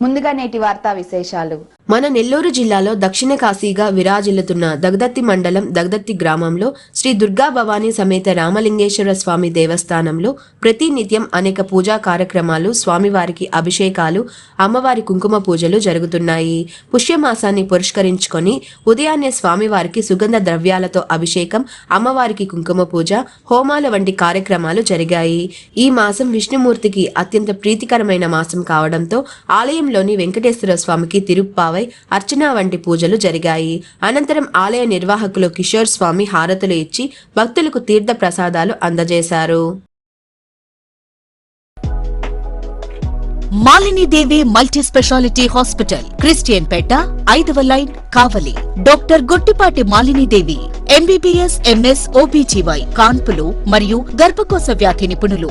ముందుగా నేటి వార్తా విశేషాలు. మన నెల్లూరు జిల్లాలో దక్షిణ కాశీగా విరాజిల్లుతున్న దగదత్తి మండలం దగదత్తి గ్రామంలో శ్రీ దుర్గా భవానీ సమేత రామలింగేశ్వర స్వామి దేవస్థానంలో ప్రతి నిత్యం అనేక పూజా కార్యక్రమాలు స్వామివారికి అభిషేకాలు అమ్మవారి కుంకుమ పూజలు జరుగుతున్నాయి. పుష్యమాసాన్ని పురస్కరించుకొని ఉదయాన్నే స్వామివారికి సుగంధ ద్రవ్యాలతో అభిషేకం అమ్మవారికి కుంకుమ పూజ హోమాల వంటి కార్యక్రమాలు జరిగాయి. ఈ మాసం విష్ణుమూర్తికి అత్యంత ప్రీతికరమైన మాసం కావడంతో ఆలయం ఆలయంలోని వెంకటేశ్వర స్వామికి తిరుప్పావై అర్చన వంటి పూజలు జరిగాయి. అనంతరం ఆలయ నిర్వాహకులు కిషోర్ స్వామి హారతులు ఇచ్చి భక్తులకు తీర్థ ప్రసాదాలు అందజేశారు. Malinidevi multi speciality hospital Christian పేట ఐదవ line Kavali. Doctor Gottipati Malinidevi MBBS MS OBGY కాన్పులు మరియు గర్భకోశ వ్యాధి నిపుణులు.